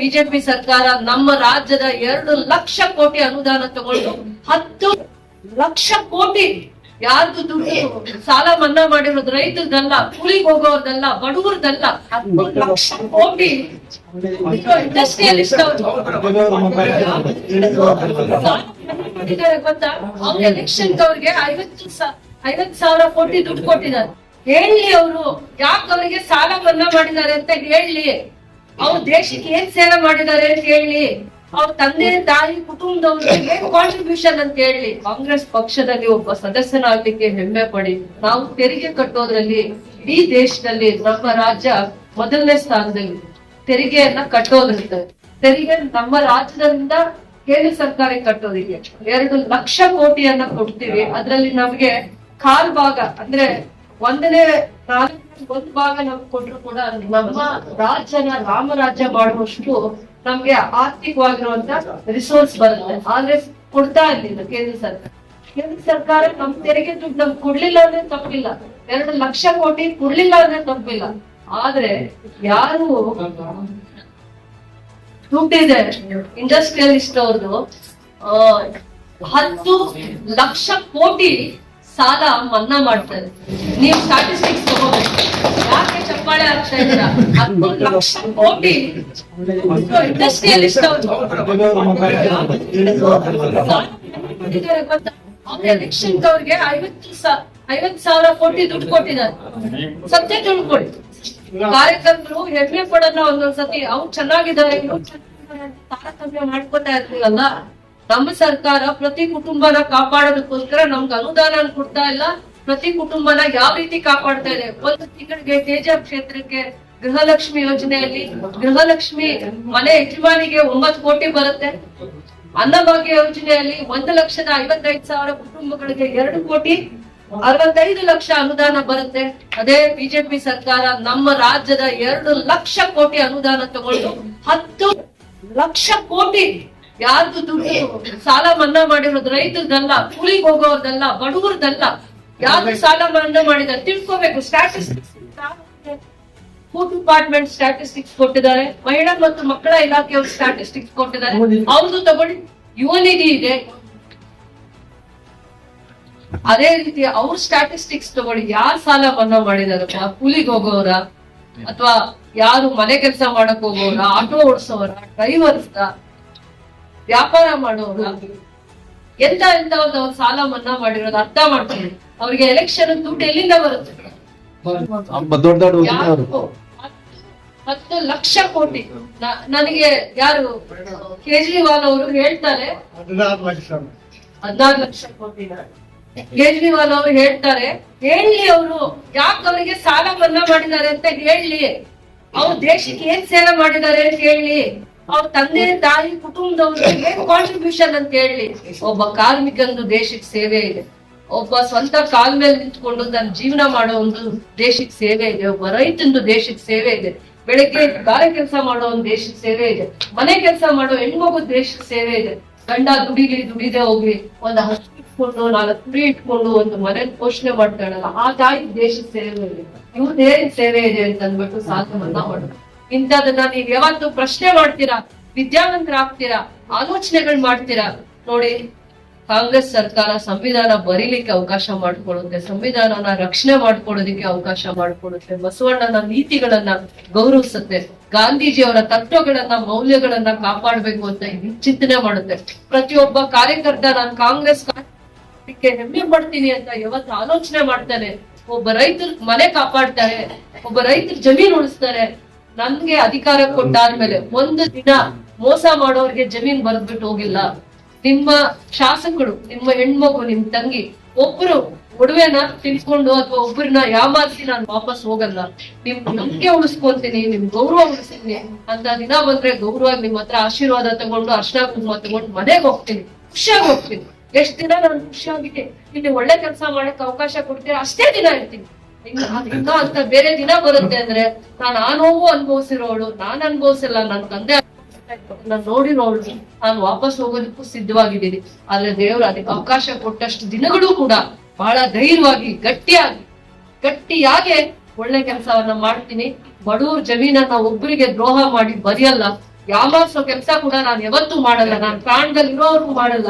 BJP ಸರ್ಕಾರ ನಮ್ಮ ರಾಜ್ಯದ ಎರಡು ಲಕ್ಷ ಕೋಟಿ ಅನುದಾನ ತಗೊಂಡು ಹತ್ತು ಲಕ್ಷ ಕೋಟಿ. ಯಾರ್ದು ದುಡ್ಡು ಸಾಲ ಮನ್ನಾ ಮಾಡಿರೋದು ರೈತರದಲ್ಲ, ಕೂಲಿಗೆ ಹೋಗೋರ್ದಲ್ಲ, ಬಡವರದಲ್ಲ. ಹತ್ತು ಲಕ್ಷ ಕೋಟಿ. ಇಂಡಸ್ಟ್ರಿಯಲಿಸ್ಟ್ ಮಾಡಿದ್ದಾರೆ ಗೊತ್ತಾ? ಅವ್ರ ಎಲೆಕ್ಷನ್ ಅವ್ರಿಗೆ ಐವತ್ತು ಐವತ್ತು ಸಾವಿರ ಕೋಟಿ ದುಡ್ಡು ಕೊಟ್ಟಿದ್ದಾರೆ. ಹೇಳಿ ಅವರು, ಯಾಕೆ ಅವರಿಗೆ ಸಾಲ ಮನ್ನಾ ಮಾಡಿದ್ದಾರೆ ಅಂತ ಹೇಳಿ. ಅವ್ರು ದೇಶಕ್ಕೆ ಏನ್ ಸೇವೆ ಮಾಡಿದ್ದಾರೆ ಅಂತ ಹೇಳಿ, ಅವ್ರ ತಂದೆ, ತಾಯಿ, ಕುಟುಂಬದವ್ರಿಗೆ ಕಾಂಟ್ರಿಬ್ಯೂಷನ್ ಅಂತ ಹೇಳಿ ಕಾಂಗ್ರೆಸ್ ಪಕ್ಷದಲ್ಲಿ ಒಬ್ಬ ಸದಸ್ಯನಾಗ್ಲಿಕ್ಕೆ ಹೆಮ್ಮೆ ಪಡಿ. ನಾವು ತೆರಿಗೆ ಕಟ್ಟೋದ್ರಲ್ಲಿ ಇಡೀ ದೇಶದಲ್ಲಿ ನಮ್ಮ ರಾಜ್ಯ ಮೊದಲನೇ ಸ್ಥಾನದಲ್ಲಿ ತೆರಿಗೆಯನ್ನ ಕಟ್ಟೋದ್ರಿಂದ, ತೆರಿಗೆ ನಮ್ಮ ರಾಜ್ಯದಿಂದ ಕೇಂದ್ರ ಸರ್ಕಾರ ಕಟ್ಟೋದಿಕ್ಕೆ ಎರಡು ಲಕ್ಷ ಕೋಟಿಯನ್ನ ಕೊಡ್ತೀವಿ. ಅದ್ರಲ್ಲಿ ನಮ್ಗೆ ಕಾಲ್ ಭಾಗ ಅಂದ್ರೆ ಒಂದನೇ ನಾಲ್ಕು ಒಂದ್ ಭಾಗ ನಮ್ಗೆ ಕೂಡ ನಮ್ಮ ರಾಜ್ಯನ ರಾಮರಾಜ್ಯ ಮಾಡುವಷ್ಟು ನಮ್ಗೆ ಆರ್ಥಿಕವಾಗಿರುವಂತ ರಿಸೋರ್ಸ್ ಬರುತ್ತೆ. ಆದ್ರೆ ಕೊಡ್ತಾ ಇರ್ಲಿಲ್ಲ ಕೇಂದ್ರ ಸರ್ಕಾರ. ಕೇಂದ್ರ ಸರ್ಕಾರ ನಮ್ ತೆರಿಗೆ ದುಡ್ಡು ನಮ್ಗೆ ಕೊಡ್ಲಿಲ್ಲ ಅಂದ್ರೆ ತಪ್ಪಿಲ್ಲ. ಎರಡು ಲಕ್ಷ ಕೋಟಿ ಕೊಡ್ಲಿಲ್ಲ ಅಂದ್ರೆ ತಪ್ಪಿಲ್ಲ. ಆದ್ರೆ ಯಾರು ದುಡ್ಡಿದೆ ಇಂಡಸ್ಟ್ರಿಯಲಿಸ್ಟ್ ಅವ್ರದ್ದು ಹತ್ತು ಲಕ್ಷ ಕೋಟಿ ಸಾಲ ಮನ್ನಾ ಮಾಡ್ತಾರೆ. ನೀವು ಸ್ಟಾಟಿಸ್ಟಿಕ್ಸ್ ತಗೋಬೇಕು. ಯಾಕೆ ಚಪ್ಪಾಳೆ ಆಗ್ತಾ ಇದ್ದೀರಾ? ಹತ್ತು ಲಕ್ಷ ಕೋಟಿ ಇಂಡಸ್ಟ್ರಿಯಲಿಸ್ಟ್ ಎಲೆಕ್ಷನ್ ಅವ್ರಿಗೆ ಐವತ್ತು ಐವತ್ತು ಸಾವಿರ ಕೋಟಿ ದುಡ್ಡು ಕೊಟ್ಟಿದ್ದಾರೆ. ಸತ್ಯ ತಿಳ್ಕೊಡಿ ಕಾರ್ಯಕರ್ತರು ಹೆಮ್ಮೆ ಪಡೋಣ ಒಂದೊಂದ್ಸತಿ, ಅವ್ರು ಚೆನ್ನಾಗಿದ್ದಾರೆ ಚೆನ್ನಾಗಿದ್ದಾರೆ ತಾರತಮ್ಯ ಮಾಡ್ಕೊತಾ ಇರ್ತೀವಲ್ಲ ನಮ್ಮ ಸರ್ಕಾರ ಪ್ರತಿ ಕುಟುಂಬನ ಕಾಪಾಡೋದಕ್ಕೋಸ್ಕರ ನಮ್ಗೆ ಅನುದಾನ ಕೊಡ್ತಾ ಇಲ್ಲ. ಪ್ರತಿ ಕುಟುಂಬನ ಯಾವ ರೀತಿ ಕಾಪಾಡ್ತಾ ಇದೆ? ಒಂದು ತಿಂಗಳಿಗೆ ತೇಜ ಕ್ಷೇತ್ರಕ್ಕೆ ಗೃಹಲಕ್ಷ್ಮಿ ಯೋಜನೆಯಲ್ಲಿ ಗೃಹಲಕ್ಷ್ಮಿ ಮನೆ ಯಜಮಾನಿಗೆ ಒಂಬತ್ತು ಕೋಟಿ ಬರುತ್ತೆ. ಅನ್ನಭಾಗ್ಯ ಯೋಜನೆಯಲ್ಲಿ ಒಂದು ಲಕ್ಷದ ಐವತ್ತೈದು ಸಾವಿರ ಕುಟುಂಬಗಳಿಗೆ ಎರಡು ಕೋಟಿ, ಅರವತ್ತೈದು ಲಕ್ಷ ಅನುದಾನ ಬರುತ್ತೆ. ಅದೇ ಬಿಜೆಪಿ ಸರ್ಕಾರ ನಮ್ಮ ರಾಜ್ಯದ ಎರಡು ಲಕ್ಷ ಕೋಟಿ ಅನುದಾನ ತಗೊಂಡು ಹತ್ತು ಲಕ್ಷ ಕೋಟಿ ಯಾರ್ದು ದುಡ್ಡು? ಸಾಲ ಮನ್ನಾ ಮಾಡಿರೋದು ರೈತರದಲ್ಲ ಕೂಲಿಗೆ ಹೋಗೋರ್ದಲ್ಲ ಬಡವರದಲ್ಲ. ಯಾರು ಸಾಲ ಮನ್ನಾ ಮಾಡಿದ ತಿಳ್ಕೋಬೇಕು. ಸ್ಟ್ಯಾಟಿಸ್ಟಿಕ್ಸ್ ಫುಡ್ ಡಿಪಾರ್ಟ್ಮೆಂಟ್ ಸ್ಟ್ಯಾಟಿಸ್ಟಿಕ್ಸ್ ಕೊಟ್ಟಿದ್ದಾರೆ. ಮಹಿಳಾ ಮತ್ತು ಮಕ್ಕಳ ಇಲಾಖೆಯವರು ಸ್ಟ್ಯಾಟಿಸ್ಟಿಕ್ಸ್ ಕೊಟ್ಟಿದ್ದಾರೆ. ಅವ್ರದ್ದು ತಗೊಂಡು ಯುವ ನಿಧಿ ಇದೆ. ಅದೇ ರೀತಿ ಅವ್ರ ಸ್ಟ್ಯಾಟಿಸ್ಟಿಕ್ಸ್ ತಗೊಳ್ಳಿ. ಯಾರು ಸಾಲ ಮನ್ನಾ ಮಾಡಿದಾರಪ್ಪ ಕೂಲಿಗೆ ಹೋಗೋರ ಅಥವಾ ಯಾರು ಮನೆ ಕೆಲಸ ಮಾಡಕ್ ಹೋಗೋರ ಆಟೋ ಓಡಿಸೋರ ಡ್ರೈವರ್ಸ್ ವ್ಯಾಪಾರ ಮಾಡೋರು. ಎಂತ ಎಂತ ಅವ್ರು ಸಾಲ ಮನ್ನಾ ಮಾಡಿರೋದು ಅರ್ಥ ಮಾಡ್ತಾರೆ ಅವ್ರಿಗೆ ಎಲೆಕ್ಷನ್ ದುಡ್ಡು ಎಲ್ಲಿಂದ ಬರುತ್ತೆ? ಹತ್ತು ಲಕ್ಷ ಕೋಟಿ. ನನಗೆ ಯಾರು ಕೇಜ್ರಿವಾಲ್ ಅವರು ಹೇಳ್ತಾರೆ. ಹದಿನಾರು ಲಕ್ಷ ಕೋಟಿ ಕೇಜ್ರಿವಾಲ್ ಅವರು ಹೇಳ್ತಾರೆ ಹೇಳಿ ಅವರು ಯಾಕೆ ಅವರಿಗೆ ಸಾಲ ಮನ್ನಾ ಮಾಡಿದ್ದಾರೆ ಅಂತ ಹೇಳಿ. ಅವ್ರು ದೇಶಕ್ಕೆ ಏನ್ ಸೇವೆ ಮಾಡಿದ್ದಾರೆ ಅಂತ ಹೇಳಿ. ಅವ್ರ ತಂದೆ, ತಾಯಿ, ಕುಟುಂಬದವ್ರಿಗೆ ಕಾಂಟ್ರಿಬ್ಯೂಷನ್ ಅಂತ ಹೇಳಿ ಒಬ್ಬ ಕಾರ್ಮಿಕಂದು ದೇಶಕ್ಕೆ ಸೇವೆ ಇದೆ. ಒಬ್ಬ ಸ್ವಂತ ಕಾಲ್ ಮೇಲೆ ನಿಂತ್ಕೊಂಡು ತನ್ನ ಜೀವನ ಮಾಡೋ ಒಂದು ದೇಶಕ್ಕೆ ಸೇವೆ ಇದೆ. ಒಬ್ಬ ರೈತಂದು ದೇಶಕ್ಕೆ ಸೇವೆ ಇದೆ. ಬೆಳಗ್ಗೆ ಗಾರೆ ಕೆಲಸ ಮಾಡೋ ಒಂದು ದೇಶಕ್ಕೆ ಸೇವೆ ಇದೆ. ಮನೆ ಕೆಲಸ ಮಾಡೋ ಹೆಣ್ಮಗು ದೇಶಕ್ಕೆ ಸೇವೆ ಇದೆ. ಗಂಡ ದುಡಿಲಿ, ದುಡಿದೆ ಹೋಗ್ಲಿ, ಒಂದು ಹಸು ಇಟ್ಕೊಂಡು, ನಾಲ್ಕು ಕುರಿ ಇಟ್ಕೊಂಡು ಒಂದು ಮನೆ ಪೋಷಣೆ ಮಾಡ್ತಾಳಲ್ಲ, ಆ ತಾಯಿ ದೇಶಕ್ಕೆ ಸೇವೆ ಇದೆ. ಇವ್ರದ್ದು ಏನ್ ಸೇವೆ ಇದೆ ಅಂತ ಅಂದ್ಬಿಟ್ಟು ಸಾಧನವನ್ನ ಮಾಡೋದು ಇಂಥದನ್ನ ನೀವ್ ಯಾವತ್ತು ಪ್ರಶ್ನೆ ಮಾಡ್ತೀರಾ ವಿದ್ಯಾವಂತರಾಗ್ತೀರಾ ಆಲೋಚನೆಗಳು ಮಾಡ್ತೀರಾ? ನೋಡಿ, ಕಾಂಗ್ರೆಸ್ ಸರ್ಕಾರ ಸಂವಿಧಾನ ಬರೀಲಿಕ್ಕೆ ಅವಕಾಶ ಮಾಡಿಕೊಡುತ್ತೆ ಸಂವಿಧಾನನ ರಕ್ಷಣೆ ಮಾಡ್ಕೊಡೋದಿಕ್ಕೆ ಅವಕಾಶ ಮಾಡಿಕೊಡುತ್ತೆ ಬಸವಣ್ಣನ ನೀತಿಗಳನ್ನ ಗೌರವಿಸುತ್ತೆ, ಗಾಂಧೀಜಿಯವರ ತತ್ವಗಳನ್ನ, ಮೌಲ್ಯಗಳನ್ನ ಕಾಪಾಡಬೇಕು ಅಂತ ಚಿಂತನೆ ಮಾಡುತ್ತೆ. ಪ್ರತಿಯೊಬ್ಬ ಕಾರ್ಯಕರ್ತ, ನಾನು ಕಾಂಗ್ರೆಸ್ ಹೆಮ್ಮೆ ಪಡ್ತೀನಿ ಅಂತ ಯಾವತ್ತು ಆಲೋಚನೆ ಮಾಡ್ತಾನೆ, ಒಬ್ಬ ರೈತರ ಮನೆ ಕಾಪಾಡ್ತಾರೆ, ಒಬ್ಬ ರೈತರ ಜಮೀನು ಉಳಿಸ್ತಾರೆ ನನ್ಗೆ ಅಧಿಕಾರ ಕೊಟ್ಟಾದ್ಮೇಲೆ ಒಂದು ದಿನ ಮೋಸ ಮಾಡೋರ್ಗೆ ಜಮೀನ್ ಬರೆದ್ಬಿಟ್ಟು ಹೋಗಿಲ್ಲ. ನಿಮ್ಮ ಶಾಸಕರು, ನಿಮ್ಮ ಹೆಣ್ಮಗು ನಿಮ್ ತಂಗಿ, ಒಬ್ರು ಒಡವೆನ ತಿನ್ಸ್ಕೊಂಡು ಅಥವಾ ಒಬ್ಬರನ್ನ ಯಾಮಾರಿಸಿ ನಾನು ವಾಪಸ್ ಹೋಗಲ್ಲ. ನಿಮ್ ನಂಬಿಕೆ ಉಳಿಸ್ಕೊಂತೀನಿ ನಿಮ್ ಗೌರವ ಉಳಿಸ್ತೀನಿ ಅಂತ ದಿನ ಬಂದ್ರೆ ಗೌರವ ನಿಮ್ ಹತ್ರ ಆಶೀರ್ವಾದ ತಗೊಂಡು, ಅರ್ಶನ ಕುಂಕುಮ ತಗೊಂಡು ಮನೆಗೆ ಹೋಗ್ತೀನಿ. ಖುಷಿಯಾಗಿ ಹೋಗ್ತೀನಿ. ಎಷ್ಟ್ ದಿನ ನಾನು ಖುಷಿಯಾಗಿದ್ದೆ? ಇಲ್ಲಿ ಒಳ್ಳೆ ಕೆಲಸ ಮಾಡಕ್ ಅವಕಾಶ ಕೊಡ್ತೀರಾ? ಅಷ್ಟೇ ದಿನ ಇರ್ತೀನಿ. ಇನ್ನು ಅಂತ ಬೇರೆ ದಿನ ಬರುತ್ತೆ ಅಂದ್ರೆ ನಾನು ಆ ನೋವು ಅನುಭವಿಸಿರೋಳು, ನಾನ್ ಅನುಭವಿಸಿಲ್ಲ, ನನ್ ತಂದೆ ನಾನು ನೋಡಿರೋಳು ನಾನು ವಾಪಸ್ ಹೋಗೋದಕ್ಕೂ ಸಿದ್ಧವಾಗಿದ್ದೀನಿ. ಆದ್ರೆ ದೇವ್ರು ಅದಕ್ಕೆ ಅವಕಾಶ ಕೊಟ್ಟಷ್ಟು ದಿನಗಳು ಕೂಡ ಬಹಳ ಧೈರ್ಯವಾಗಿ, ಗಟ್ಟಿಯಾಗಿ, ಗಟ್ಟಿಯಾಗೆ ಒಳ್ಳೆ ಕೆಲಸವನ್ನ ಮಾಡ್ತೀನಿ. ಬಡವ್ರ ಜಮೀನನ್ನ ಒಬ್ಬರಿಗೆ ದ್ರೋಹ ಮಾಡಿ ಬರೆಯಲ್ಲ. ಯಾಮಾರ್ಸೋ ಕೆಲಸ ಕೂಡ ನಾನು ಯಾವತ್ತೂ ಮಾಡಲ್ಲ. ನಾನು ಪ್ರಾಣದಲ್ಲಿ ಇರೋವರೆಗೂ ಮಾಡಲ್ಲ.